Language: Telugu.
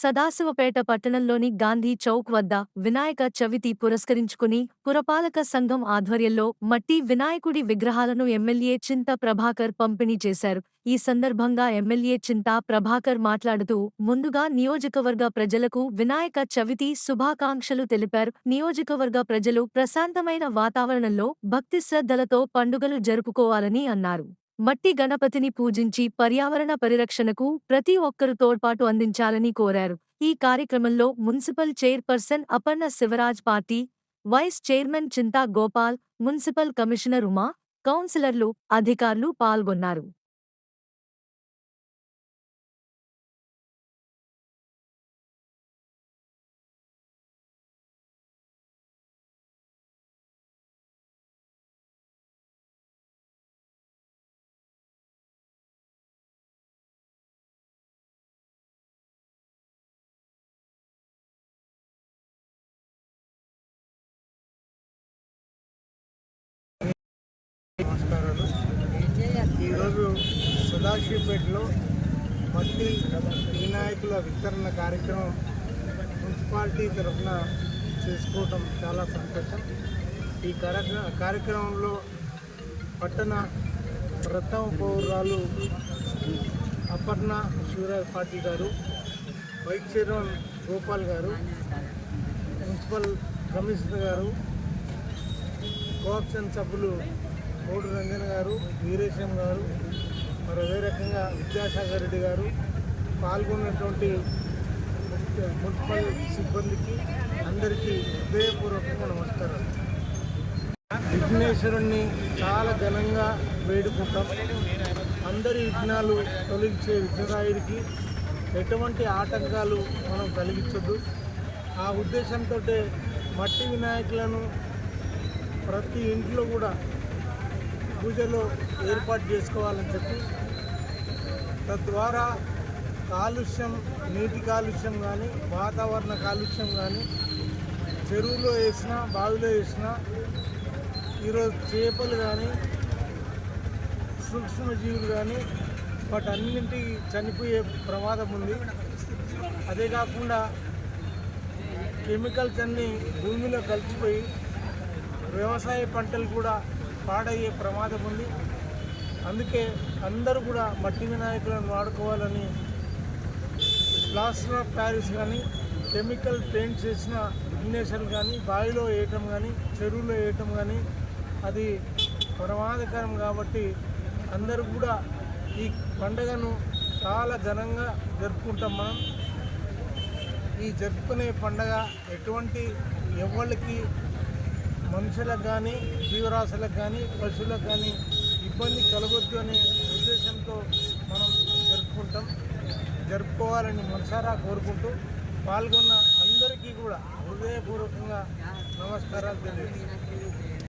సదాశివపేట పట్టణంలోని గాంధీ చౌక్ వద్ద వినాయక చవితి పురస్కరించుకుని పురపాలక సంఘం ఆధ్వర్యంలో మట్టి వినాయకుడి విగ్రహాలను ఎమ్మెల్యే చింత ప్రభాకర్ పంపిణీ చేశారు. ఈ సందర్భంగా ఎమ్మెల్యే చింతా ప్రభాకర్ మాట్లాడుతూ ముందుగా నియోజకవర్గ ప్రజలకు వినాయక చవితి శుభాకాంక్షలు తెలిపారు. నియోజకవర్గ ప్రజలు ప్రశాంతమైన వాతావరణంలో భక్తి శ్రద్ధలతో పండుగలు జరుపుకోవాలని అన్నారు. మట్టి గణపతిని పూజించి పర్యావరణ పరిరక్షణకు ప్రతి ఒక్కరు తోడ్పాటు అందించాలని కోరారు. ఈ కార్యక్రమంలో municipal chairperson Aparna Shivraj party vice chairman Chinta Gopal municipal commissioner Uma కౌన్సిలర్లు అధికారులు పాల్గొన్నారు. ఈరోజు సదాశివపేటలో మట్టి వినాయకుల వితరణ కార్యక్రమం మున్సిపాలిటీ తరఫున చేసుకోవటం చాలా సంతోషం. ఈ కార్యక్రమ కార్యక్రమంలో పట్టణ ప్రథమ పౌరాలు అపర్ణ శివరాజ్ పాటిల్ గారు vice chairman Gopal garu municipal commissioner garu co-option సభ్యులు కోడు రంజన్ గారు వీరేశం గారు మరి అదే రకంగా విద్యాసాగర్ రెడ్డి గారు పాల్గొన్నటువంటి మున్సిపల్ సిబ్బందికి అందరికీ హృదయపూర్వకంగా నమస్కారం విఘ్నేశ్వరుణ్ణి చాలా ఘనంగా వేడుకుంటాం. అందరి విఘ్నాలు తొలగించే విఘ్నరాయుడికి ఎటువంటి ఆటంకాలు మనం కలిగించొద్దు. ఆ ఉద్దేశంతో మట్టి వినాయకులను ప్రతి ఇంట్లో కూడా పూజలో ఏర్పాటు చేసుకోవాలని చెప్పి తద్వారా కాలుష్యం నీటి కాలుష్యం కానీ వాతావరణ కాలుష్యం కానీ చెరువులో వేసినా బావిలో వేసినా ఈరోజు చేపలు కానీ సూక్ష్మజీవులు కానీ వాటన్నింటికి చనిపోయే ప్రమాదం ఉంది. అదే కాకుండా కెమికల్స్ అన్నీ భూమిలో కలిసిపోయి వ్యవసాయ పంటలు కూడా పాడయ్యే ప్రమాదం ఉంది. అందుకే అందరూ కూడా మట్టి వినాయకులను వాడుకోవాలని ప్లాస్టర్ ఆఫ్ ప్యారిస్ కానీ కెమికల్ పెయింట్ చేసిన విఘ్నేశ్వరులు కానీ బావిలో వేయటం కానీ చెరువులో వేయటం కానీ అది ప్రమాదకరం కాబట్టి అందరూ కూడా ఈ పండగను చాలా ఘనంగా జరుపుకుంటాం మనం. ఈ జరుపుకునే పండగ ఎటువంటి ఎవరికి మనుషులకు కానీ జీవరాశులకు కానీ పశువులకు కానీ ఇబ్బంది కలగొద్దు అనే ఉద్దేశంతో మనం జరుపుకుంటాం. జరుపుకోవాలని మనసారా కోరుకుంటూ పాల్గొన్న అందరికీ కూడా హృదయపూర్వకంగా నమస్కారాలు తెలియజేస్తాం